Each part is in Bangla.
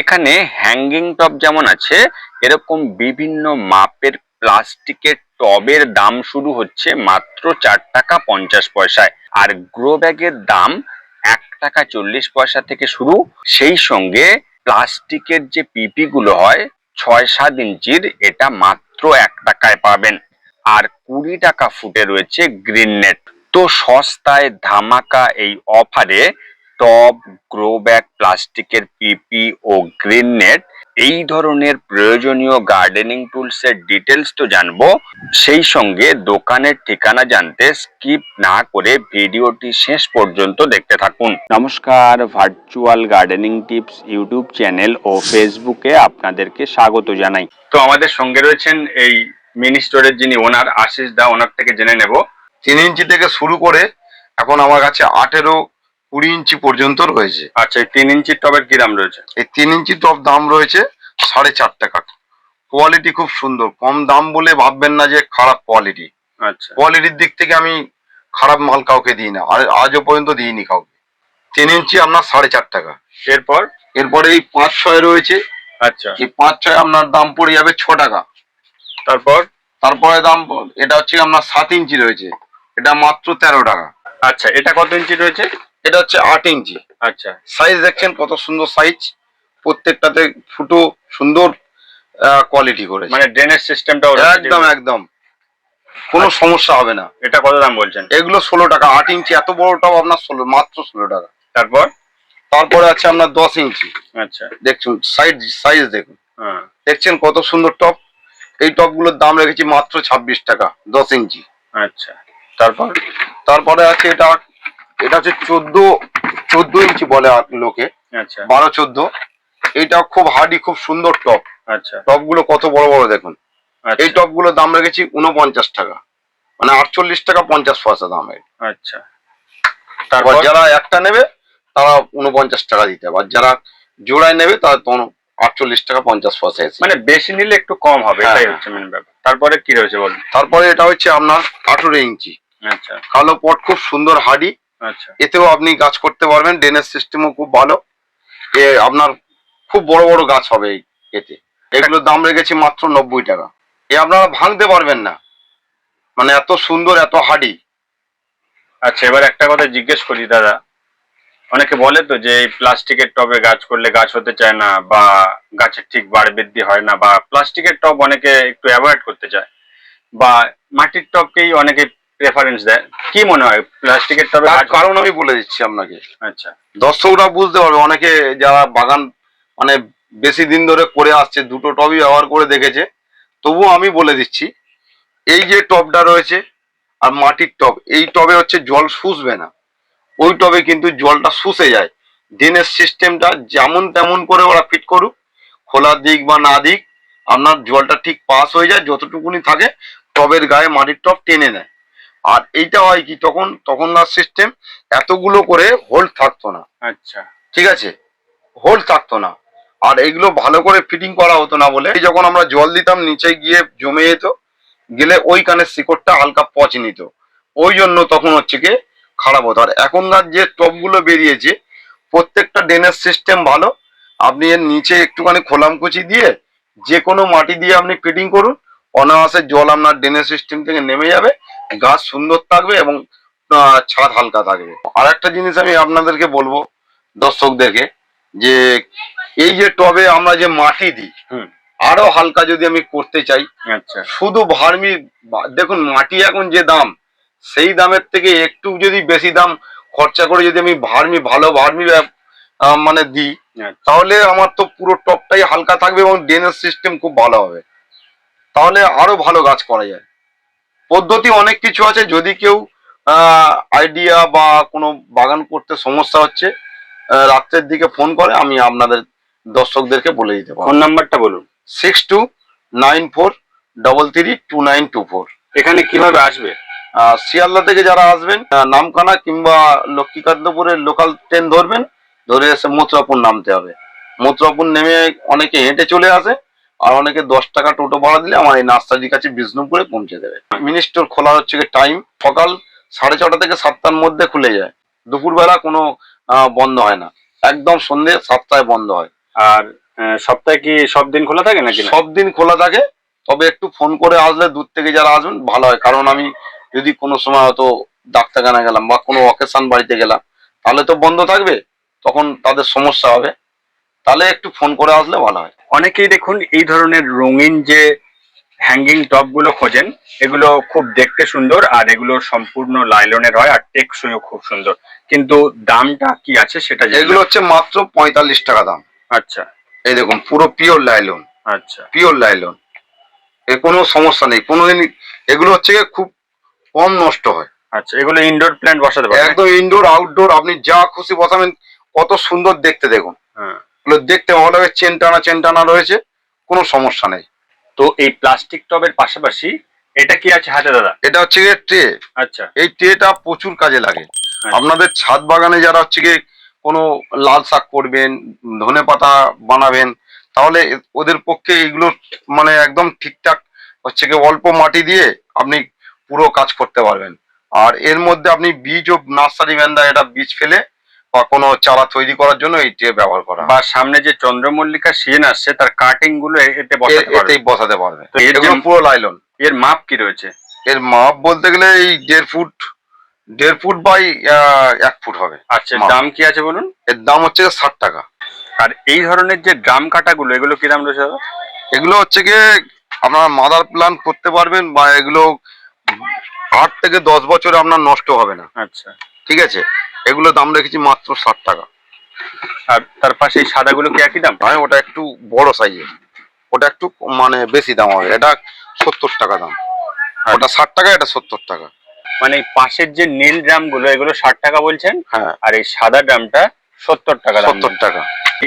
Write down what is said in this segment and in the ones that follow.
এখানে হ্যাঙ্গিং টব যেমন আছে, এরকম বিভিন্ন মাপের প্লাস্টিকের টবের দাম শুরু হচ্ছে মাত্র চার টাকা পঞ্চাশ পয়সায়। আর গ্রো ব্যাগের দাম এক টাকা চল্লিশ পয়সা থেকে শুরু। সেই সঙ্গে প্লাস্টিকের যে পিপি গুলো হয়, ছয় সাত ইঞ্চির, এটা মাত্র এক টাকায় পাবেন। আর কুড়ি টাকা ফুটে রয়েছে গ্রিন নেট তো সস্তায় ধামাকা এই অফারে টব গ্রো ব্যাগ প্লাস্টিকের পিপি ও গ্রিন নেট, এই ধরনের প্রয়োজনীয় গার্ডেনিং টুলস এর ডিটেলস তো জানব। সেই সঙ্গে দোকানের ঠিকানা জানতে স্কিপ না করে ভিডিওটি শেষ পর্যন্ত দেখতে থাকুন। নমস্কার, virtual gardening tips YouTube channel ও ফেসবুকে আপনাদেরকে স্বাগত জানাই। তো আমাদের সঙ্গে রয়েছেন এই মিনি স্টোরের যিনি ওনার, আশিস দা, ওনার থেকে জেনে নেব। তিন ইঞ্চি থেকে শুরু করে এখন আমার কাছে আঠেরো কুড়ি ইঞ্চি পর্যন্ত রয়েছে। আচ্ছা এই তিন ইঞ্চির টবের কি দাম রয়েছে? এই তিন ইঞ্চি টপ দাম রয়েছে সাড়ে চার টাকা। কোয়ালিটি খুব সুন্দর। কম দাম বলে ভাববেন না যে খারাপ কোয়ালিটি। আচ্ছা। কোয়ালিটির দিক থেকে আমি খারাপ মাল কাউকে দিই না। আর আজও পর্যন্ত দিইনি কাউকে। তিন ইঞ্চি আপনার সাড়ে চার টাকা। এরপর? এরপরে এই পাঁচ ছয় রয়েছে। আচ্ছা। এই পাঁচ ছয় আপনার দাম পড়ে যাবে ছ টাকা। তারপর? তারপরে দাম এটা হচ্ছে আপনার সাত ইঞ্চি রয়েছে। এটা মাত্র তেরো টাকা। আচ্ছা এটা কত ইঞ্চি রয়েছে? এটা হচ্ছে আট ইঞ্চি। আচ্ছা। সাইজ দেখছেন কত সুন্দর সাইজ প্রত্যেকটাতে ফুটো সুন্দর কোয়ালিটি করে মানে ড্রেনেজ সিস্টেমটা একদম একদম। কোনো সমস্যা হবে না। এটা কত দাম বলছেন? এগুলো ষোলো টাকা আট ইঞ্চি। এত বড়টাও আপনার ষোলো মাত্র ষোলো টাকা। তারপর? তারপরে আছে আপনার দশ ইঞ্চি। আচ্ছা। দেখছুন সাইজ সাইজ দেখুন। হ্যাঁ। দেখছেন কত সুন্দর টপ এই টপগুলোর দাম রেখেছি মাত্র ছাব্বিশ টাকা দশ ইঞ্চি। আচ্ছা। তারপর তারপরে আছে এটা এটা হচ্ছে চোদ্দ চোদ্দ ইঞ্চি বলে লোকে। আচ্ছা। বারো চোদ্দ। এইটা খুব হার্ডি খুব সুন্দর টপ। আচ্ছা। টপগুলো কত বড় বড় দেখুন। আচ্ছা। এই টপগুলোর দাম রেখেছি উনপঞ্চাশ টাকা। মানে আটচল্লিশ টাকা পঞ্চাশ পয়সা দাম আচ্ছা। তারপর? যারা একটা নেবে তারা উনপঞ্চাশ টাকা দিতে হবে। আর যারা জোড়ায় নেবে তারা তখন আটচল্লিশ টাকা পঞ্চাশ পয়সা এসে মানে বেশি নিলে একটু কম হবে হ্যাঁ, এটাই হ্যাঁ। হচ্ছে মেন ব্যাপার। তারপরে কি রয়েছে বলুন? তারপরে এটা হচ্ছে আপনার আঠেরো ইঞ্চি। আচ্ছা। কালো পট খুব সুন্দর হাডি এতেও আপনি গাছ করতে পারবেন ড্রেনেজ সিস্টেমও খুব ভালো। এ আপনার খুব বড় বড় গাছ হবে এই এতে। এগুলোর দাম রেখেছি মাত্র নব্বই টাকা। এ আপনারা ভাঙতে পারবেন না। মানে এত সুন্দর এত হাডি আচ্ছা এবার একটা কথা জিজ্ঞেস করি দাদা। অনেকে বলে তো যে এই প্লাস্টিকের টবে গাছ করলে গাছ হতে চায় না বা গাছের ঠিক বাড় বৃদ্ধি হয় না বা প্লাস্টিকের টব অনেকে একটু অ্যাভয়েড করতে চায়। বা মাটির টবকেই অনেকে প্রেফারেন্স দেয়। কি মনে হয়? প্লাস্টিকের টবে তার কারণ আমি বলে দিচ্ছি আপনাকে। আচ্ছা। দর্শকরা বুঝতে পারবে অনেকে যারা বাগান মানে বেশি দিন ধরে করে আসছে দুটো টবই ব্যবহার করে দেখেছে তবুও আমি বলে দিচ্ছি এই যে টবটা রয়েছে আর মাটির টব এই টবে হচ্ছে জল শুষবে না। ওই টবে কিন্তু জলটা শুষে যায়। ড্রেনেজ সিস্টেমটা যেমন তেমন করে ওরা ফিট করুক খোলা দিক বা না দিক আপনার জলটা ঠিক পাস হয়ে যায় যতটুকুনি থাকে টবের গায়ে মাটির টব টেনে নেয়। আর এইটা হয় কি তখন তখনকার সিস্টেম এতগুলো করে হোল্ড থাকতো না। আচ্ছা। ঠিক আছে? হোল্ড থাকতো না। আর এগুলো ভালো করে ফিটিং করা হতো না বলে যখন আমরা জল দিতাম নিচে গিয়ে জমে যেত গেলে ওই কানের শিকড়টা হালকা পচ নিত। ওই জন্য তখন হচ্ছে কি খারাপ হতো। আর এখনকার যে টপগুলো বেরিয়েছে প্রত্যেকটা ড্রেনেজ সিস্টেম ভালো। আপনি এর নিচে একটুখানি খোলামকুচি দিয়ে যে কোনো মাটি দিয়ে আপনি ফিটিং করুন অনায়াসে জল আপনার ড্রেনেজ সিস্টেম থেকে নেমে যাবে। গাছ সুন্দর থাকবে এবং ছাদ হালকা থাকবে। আর একটা জিনিস আমি আপনাদেরকে বলব দর্শকদেরকে যে এই যে টবে আমরা যে মাটি দিই আরও হালকা যদি আমি করতে চাই আচ্ছা। শুধু ভার্মি দেখুন মাটি এখন যে দাম সেই দামের থেকে একটু যদি বেশি দাম খরচা করে যদি আমি ভার্মি ভালো ভার্মি মানে দিই আচ্ছা। তাহলে আমার তো পুরো টপটাই হালকা থাকবে এবং ড্রেনেজ সিস্টেম খুব ভালো হবে। তাহলে আরও ভালো গাছ করা যায়। পদ্ধতি অনেক কিছু আছে যদি কেউ আইডিয়া বা কোনো বাগান করতে সমস্যা হচ্ছে রাত্রের দিকে ফোন করে আমি আপনাদের দর্শকদেরকে বলে দিতে পারব। ফোন নাম্বারটা বলুন। Six two nine four double three two nine two four এখানে কীভাবে আসবে? শিয়ালদা থেকে যারা আসবেন নামখানা কিংবা লক্ষ্মীকান্তপুরের লোকাল ট্রেন ধরবেন ধরে এসে মথুরাপুর নামতে হবে। মথুরাপুর নেমে অনেকে হেঁটে চলে আসে আর অনেকে দশ টাকা টোটো ভাড়া দিলে আমার এই নার্সারির কাছে বিষ্ণুপুরে পৌঁছে দেবে। মিনি স্টোর খোলা হচ্ছে টাইম সকাল সাড়ে ছটা থেকে সাতটার মধ্যে খুলে যায়। দুপুরবেলা কোনো বন্ধ হয় না। একদম সন্ধে সাতটায় বন্ধ হয়। আর সপ্তাহে কি সব দিন খোলা থাকে নাকি সব দিন খোলা থাকে। তবে একটু ফোন করে আসলে দূর থেকে যারা আসবেন ভালো হয়। কারণ আমি যদি কোনো সময় হয়তো ডাক্তারখানা গেলাম বা কোনো অকেশন বাড়িতে গেলাম তাহলে তো বন্ধ থাকবে। তখন তাদের সমস্যা হবে। তাহলে একটু ফোন করে আসলে ভালো হয়। অনেকেই দেখুন এই ধরনের রঙিন যে হ্যাঙ্গিং টপগুলো খোঁজেন এগুলো খুব দেখতে সুন্দর আর এগুলো সম্পূর্ণ লাইলনের হয় আর টেকসইও খুব সুন্দর। কিন্তু দামটা কি আছে সেটা এগুলো হচ্ছে মাত্র পঁয়তাল্লিশ টাকা দাম। আচ্ছা। এই দেখুন পুরো পিওর লাইলন আচ্ছা। পিওর লাইলন এ কোনো সমস্যা নেই। কোনো দিন এগুলো হচ্ছে খুব কম নষ্ট হয়। আচ্ছা এগুলো ইনডোর প্ল্যান্ট বসাতে পারবেন? একদম ইনডোর আউটডোর আপনি যা খুশি বসাবেন কত সুন্দর দেখতে দেখুন। হ্যাঁ। দেখতে ভালো লাগে চেন টানা চেন টানা রয়েছে কোনো সমস্যা নেই। তো এই প্লাস্টিক টবের পাশাপাশি এটা কি আছে হাতে দাদা? এটা হচ্ছে গিয়ে ট্রে আচ্ছা। এই ট্রেটা প্রচুর কাজে লাগে। আচ্ছা। আপনাদের ছাদ বাগানে যারা হচ্ছে গিয়ে কোনো লাল শাক করবেন ধনে পাতা বানাবেন তাহলে ওদের পক্ষে এগুলো মানে একদম ঠিকঠাক হচ্ছে গিয়ে অল্প মাটি দিয়ে আপনি পুরো কাজ করতে পারবেন। আর এর মধ্যে আপনি বীজ ও নার্সারি ম্যানরা এটা বীজ ফেলে বা কোনো চারা তৈরি করার জন্য এই ট্রে ব্যবহার করা। বা সামনে যে চন্দ্রমল্লিকা সিজন আসছে তার কাটিংগুলো এতে বসাতে পারবেন এতেই বসাতে পারবে। তো এর যে- পুরো লাইলন এর মাপ কি রয়েছে? এর মাপ বলতে গেলে এই দেড় ফুট দেড় ফুট বাই এক ফুট হবে আচ্ছা। দাম কি আছে বলুন? এর দাম হচ্ছে ষাট টাকা। আর এই ধরনের যে ড্রাম কাটাগুলো এগুলো কি দাম রয়েছে দাদা? এগুলো হচ্ছে গিয়ে আপনারা মাদার প্ল্যান করতে পারবেন বা এগুলো আট থেকে দশ বছরে আপনার নষ্ট হবে না। আচ্ছা। ঠিক আছে? এগুলো দাম রেখেছি মাত্র ষাট টাকা। আর তার পাশে এই সাদাগুলো কি একই দাম? আমি ওটা একটু বড় সাইজের ওটা একটু মানে বেশি দাম হবে। এটা সত্তর টাকা দাম। ওটা ষাট টাকা এটা সত্তর টাকা। মানে এই পাশের যে নীল ড্রামগুলো এগুলো ষাট টাকা বলছেন? হ্যাঁ। আর এই সাদা ড্রামটা সত্তর টাকা সত্তর টাকা।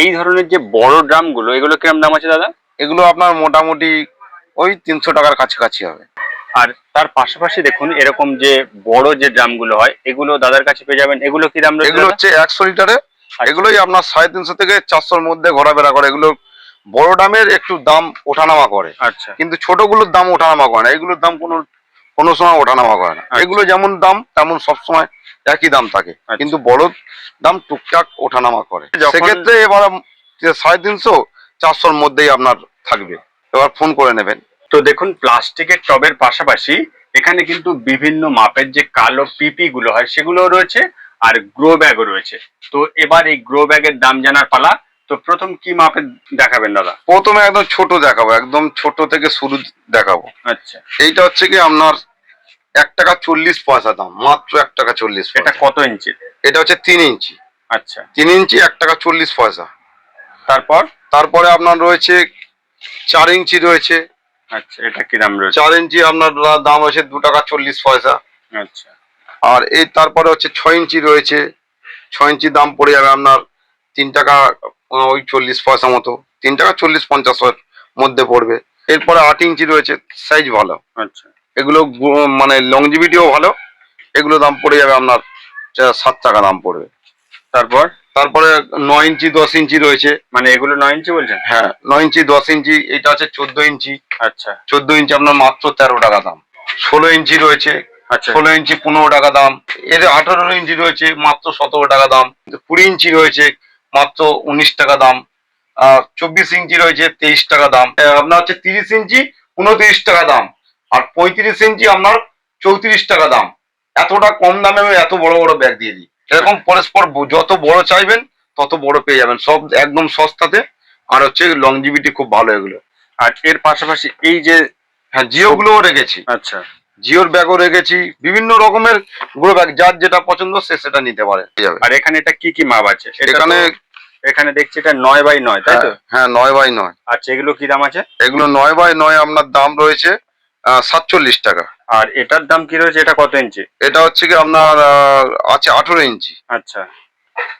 এই ধরনের যে বড় ড্রামগুলো এগুলো কিরম দাম আছে দাদা? এগুলো আপনার মোটামুটি ওই তিনশো টাকার কাছাকাছি হবে। আর তার পাশাপাশি দেখুন এরকম যে বড় যে ড্রামগুলো হয় এগুলো দাদার কাছে পেয়ে যাবেন। এগুলো কি দাম এগুলো হচ্ছে একশো লিটারে। এগুলোই আপনার সাড়ে তিনশো থেকে চারশোর মধ্যে ঘোরাফেরা করে। এগুলো বড় দামের একটু দাম ওঠানামা করে। আচ্ছা। কিন্তু ছোটগুলোর দাম ওঠানামা করে না। এগুলোর দাম কোনো কোনো সময় ওঠানামা করে না। আচ্ছা। এগুলো যেমন দাম তেমন সবসময় একই দাম থাকে। আচ্ছা। কিন্তু বড় দাম টুকটাক ওঠানামা করে। সেক্ষেত্রে এবার সাড়ে তিনশো চারশোর মধ্যেই আপনার থাকবে। এবার ফোন করে নেবেন। তো দেখুন প্লাস্টিকের টবের পাশাপাশি এখানে কিন্তু বিভিন্ন মাপের যে কালো পিপি গুলো হয় সেগুলো রয়েছে আর গ্রো ব্যাগও রয়েছে। তো এবার এই গ্রো ব্যাগের দাম জানার পালা। তো প্রথম কি মাপের দেখাবেন দাদা? প্রথমে একদম ছোট দেখাবো একদম ছোট থেকে শুরু দেখাবো। আচ্ছা। এইটা হচ্ছে কি আপনার এক টাকা চল্লিশ পয়সা দাম মাত্র এক টাকা চল্লিশ এটা কত ইঞ্চি? এটা হচ্ছে তিন ইঞ্চি। আচ্ছা। তিন ইঞ্চি এক টাকা চল্লিশ পয়সা। তারপর? তারপরে আপনার রয়েছে চার ইঞ্চি রয়েছে। আচ্ছা এটা কি দাম রয়েছে? চার ইঞ্চি আপনার দাম হচ্ছে দু টাকা চল্লিশ পয়সা। আচ্ছা। আর এই তারপরে হচ্ছে ছয় ইঞ্চি রয়েছে। ছয় ইঞ্চি দাম পড়ে যাবে আপনার তিন টাকা ওই চল্লিশ পয়সা মতো। তিন টাকা চল্লিশ পঞ্চাশের মধ্যে পড়বে। এরপরে আট ইঞ্চি রয়েছে সাইজ ভালো। আচ্ছা। এগুলো মানে লংজিভিটিও ভালো। এগুলো দাম পড়ে যাবে আপনার সাত টাকা দাম পড়বে। তারপর? তারপরে নয় ইঞ্চি দশ ইঞ্চি রয়েছে। মানে এগুলো নয় ইঞ্চি বলছেন? হ্যাঁ নয় ইঞ্চি দশ ইঞ্চি এটা আছে চোদ্দ ইঞ্চি। আচ্ছা। চোদ্দ ইঞ্চি আপনার মাত্র তেরো টাকা দাম। ষোলো ইঞ্চি রয়েছে আচ্ছা। ষোলো ইঞ্চি পনেরো টাকা দাম। এর আঠারো ইঞ্চি রয়েছে মাত্র সতেরো টাকা দাম। কুড়ি ইঞ্চি রয়েছে মাত্র উনিশ টাকা দাম। আর চব্বিশ ইঞ্চি রয়েছে তেইশ টাকা দাম। আপনার হচ্ছে তিরিশ ইঞ্চি উনত্রিশ টাকা দাম। আর পঁয়ত্রিশ ইঞ্চি আপনার চৌত্রিশ টাকা দাম। এতটা কম দামে আমি এত বড় বড় ব্যাগ দিয়ে দিই। এরকম পরস্পর যত বড় চাইবেন তত বড় পেয়ে যাবেন। সব একদম সস্তাতে। আর হচ্ছে লংজিভিটি খুব ভালো এগুলো। আর এর পাশাপাশি এই যে হ্যাঁ জিও গুলোও রেখেছি। আচ্ছা। জিওর ব্যাগও রেখেছি। বিভিন্ন রকমেরগুলো ব্যাগ যার যেটা পছন্দ সে সেটা নিতে পারে আর এখানে এটা কি কি মাপ আছে? এখানে এখানে দেখছি এটা নয় বাই নয় তাই তো? হ্যাঁ, হ্যাঁ নয় বাই নয়। আচ্ছা এগুলো কি দাম আছে? এগুলো নয় বাই নয় আপনার দাম রয়েছে সাতচল্লিশ টাকা। আর এটার দাম কি রয়েছে? এটা কত ইঞ্চি? এটা হচ্ছে কি আপনার আছে আঠেরো ইঞ্চি। আচ্ছা।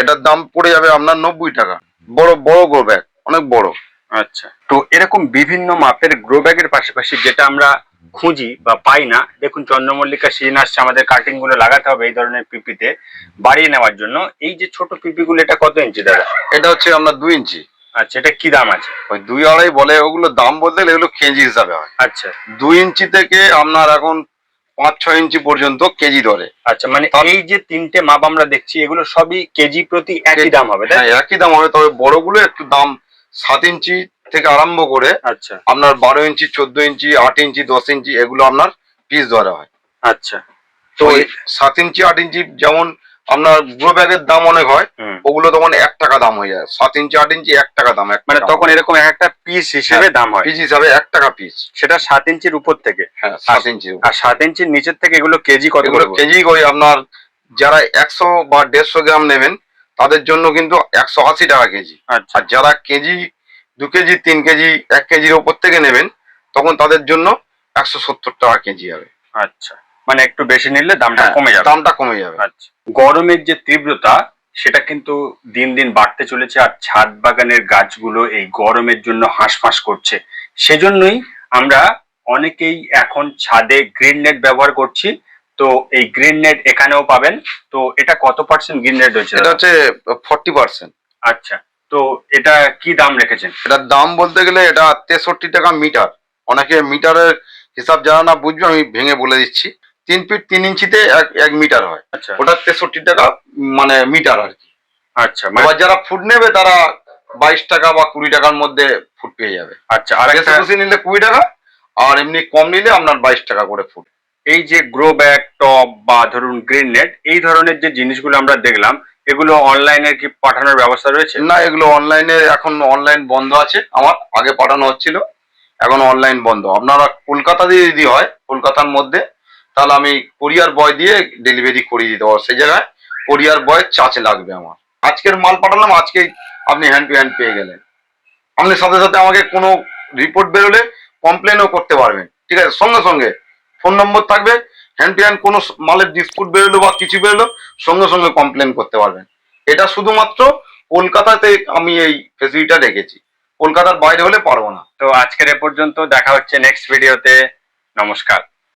এটার দাম পড়ে যাবে আপনার নব্বই টাকা। বড় বড় গো ব্যাগ অনেক বড়। আচ্ছা। তো এরকম বিভিন্ন মাপের গ্রো ব্যাগের পাশাপাশি যেটা আমরা খুঁজি বা পাই না দেখুন চন্দ্রমল্লিকা সিজন আসছে আমাদের কাটিংগুলো লাগাতে হবে এই ধরনের পিপিতে বাড়িয়ে নেওয়ার জন্য। এই যে ছোট পিপি গুলো এটা কত ইঞ্চি দাদা? এটা হচ্ছে আমরা দুই ইঞ্চি। আচ্ছা এটা কি দাম আছে? ওই দুই আড়াই বলে ওগুলো দাম বলতে গেলে এগুলো কেজি হিসাবে হয়। আচ্ছা। দুই ইঞ্চি থেকে আপনার এখন পাঁচ ছয় ইঞ্চি পর্যন্ত কেজি ধরে। আচ্ছা মানে এই যে তিনটে মাপ আমরা দেখছি এগুলো সবই কেজি প্রতি একই দাম হবে তাই হ্যাঁ একই দাম হবে তবে বড়গুলো একটু দাম সাত ইঞ্চি থেকে আরম্ভ করে আচ্ছা। আপনার বারো ইঞ্চি চোদ্দ ইঞ্চি আট ইঞ্চি দশ ইঞ্চি এগুলো আপনার পিস ধরা হয়। আচ্ছা। তো সাত ইঞ্চি আট ইঞ্চি যেমন আপনার গ্রো ব্যাগের দাম অনেক হয় ওগুলো তখন এক টাকা দাম হয়ে যায়। সাত ইঞ্চি আট ইঞ্চি এক টাকা দাম মানে তখন এরকম এক একটা পিস হিসেবে দাম হয়। পিস হিসাবে এক টাকা পিস সেটা সাত ইঞ্চির উপর থেকে? হ্যাঁ সাত ইঞ্চি আর সাত ইঞ্চির নিচের থেকে এগুলো কেজি কত কেজি করে আপনার যারা একশো বা দেড়শো গ্রাম নেবেন তাদের জন্য কিন্তু একশো আশি টাকা কেজি। আচ্ছা। আর যারা কেজি দু কেজি তিন কেজি এক কেজির ওপর থেকে নেবেন তখন তাদের জন্য একশো সত্তর টাকা কেজি হবে। আচ্ছা। মানে একটু বেশি নিলে দামটা হ্যাঁ, কমে যাবে। দামটা কমে যাবে। আচ্ছা। গরমের যে তীব্রতা সেটা কিন্তু দিন দিন বাড়তে চলেছে আর ছাদ বাগানের গাছগুলো এই গরমের জন্য হাঁসফাঁস করছে। সেজন্যই আমরা অনেকেই এখন ছাদে গ্রিন নেট ব্যবহার করছি। তো এই গ্রিন নেট এখানেও পাবেন। তো এটা কত পার্সেন্ট গ্রিন নেট রয়েছে এটা হচ্ছে ফর্টি পার্সেন্ট আচ্ছা তো এটা কি দাম রেখেছেন? এটার দাম বলতে গেলে এটা তেষট্টি টাকা মিটার। অনেকে মিটারের হিসাব যারা না বুঝবে আমি ভেঙে বলে দিচ্ছি। তিন ফিট তিন ইঞ্চিতে এক এক মিটার হয়। আচ্ছা। ওটা তেষট্টি টাকা মানে মিটার আর কি। আচ্ছা মানে আবার যারা ফুট নেবে তারা বাইশ টাকা বা কুড়ি টাকার মধ্যে ফুট পেয়ে যাবে। আচ্ছা আর একটা নিলে কুড়ি টাকা আর এমনি কম নিলে আপনার বাইশ টাকা করে ফুট এই যে গ্রো ব্যাগ টপ বা ধরুন গ্রিন নেট এই ধরনের যে জিনিসগুলো আমরা দেখলাম, এগুলো অনলাইনে কি পাঠানোর ব্যবস্থা রয়েছে? না, এগুলো অনলাইনে এখন অনলাইন বন্ধ আছে। আমার আগে পাঠানো হচ্ছিল, এখন অনলাইন বন্ধ। আপনারা কলকাতা দিয়ে যদি হয়, কলকাতার মধ্যে, তাহলে আমি কোরিয়ার বয় দিয়ে ডেলিভারি করিয়ে দিতে পারব। সেই জায়গায় কোরিয়ার বয় চার্জ লাগবে আমার। আজকের মাল পাঠালাম, আজকেই আপনি হ্যান্ড টু হ্যান্ড পেয়ে গেলেন। আপনি সাথে সাথে আমাকে কোনো রিপোর্ট বেরোলে কমপ্লেনও করতে পারবেন। ঠিক আছে? সঙ্গে সঙ্গে ফোন নম্বর থাকবে হ্যান্ড টু হ্যান্ড কোনো মালের ডিসপুট বেরোলো বা কিছু বেরোলো, সঙ্গে সঙ্গে কমপ্লেন করতে পারবেন। এটা শুধুমাত্র কলকাতাতে আমি এই ফেসিলিটিটা রেখেছি। কলকাতার বাইরে হলে পারব না। তো আজকের এ পর্যন্ত, দেখা হচ্ছে নেক্সট ভিডিওতে নমস্কার।